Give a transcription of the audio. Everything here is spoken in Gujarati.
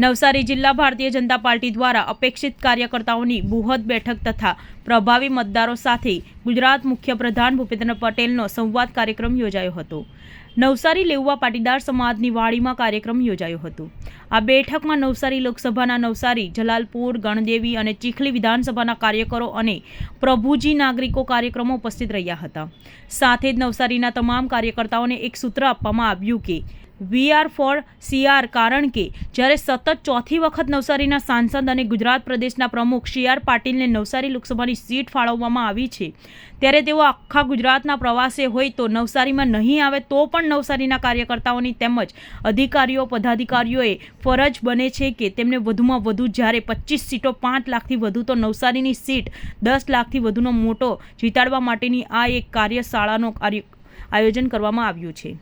નવસારી જિલ્લા ભારતીય જનતા પાર્ટી દ્વારા અપેક્ષિત કાર્યકર્તાઓની બૃહદ બેઠક તથા પ્રભાવી મતદારો સાથે ગુજરાત મુખ્યપ્રધાન ભૂપેન્દ્ર પટેલનો સંવાદ કાર્યક્રમ યોજાયો હતો. નવસારી લેઉવા પાટીદાર સમાજની વાડીમાં કાર્યક્રમ યોજાયો હતો. આ બેઠકમાં નવસારી લોકસભાના નવસારી, જલાલપુર, ગણદેવી અને ચીખલી વિધાનસભાના કાર્યકરો અને પ્રભુજી નાગરિકો કાર્યક્રમો ઉપસ્થિત રહ્યા હતા. સાથે જ નવસારીના તમામ કાર્યકર્તાઓને એક સૂત્ર આપવામાં આવ્યું કે વી આર ફોર સીઆર કારણ કે જ્યારે સતત ચોથી વખત નવસારીના સાંસદ અને ગુજરાત પ્રદેશના પ્રમુખ સી આર પાટીલને નવસારી લોકસભાની સીટ ફાળવવામાં આવી છે. ત્યારે તેઓ આખા ગુજરાતના પ્રવાસે હોય તો નવસારીમાં નહીં આવે તો પણ નવસારીના કાર્યકર્તાઓની તેમજ અધિકારીઓ, પદાધિકારીઓએ ફરજ બને છે કે તેમને વધુમાં વધુ જ્યારે પચીસ સીટો પાંચ લાખથી વધુ તો નવસારીની સીટ દસ લાખથી વધુનો મોટો જીતાડવા માટેની આ એક કાર્યશાળાનો કાર્ય આયોજન કરવામાં આવ્યું છે.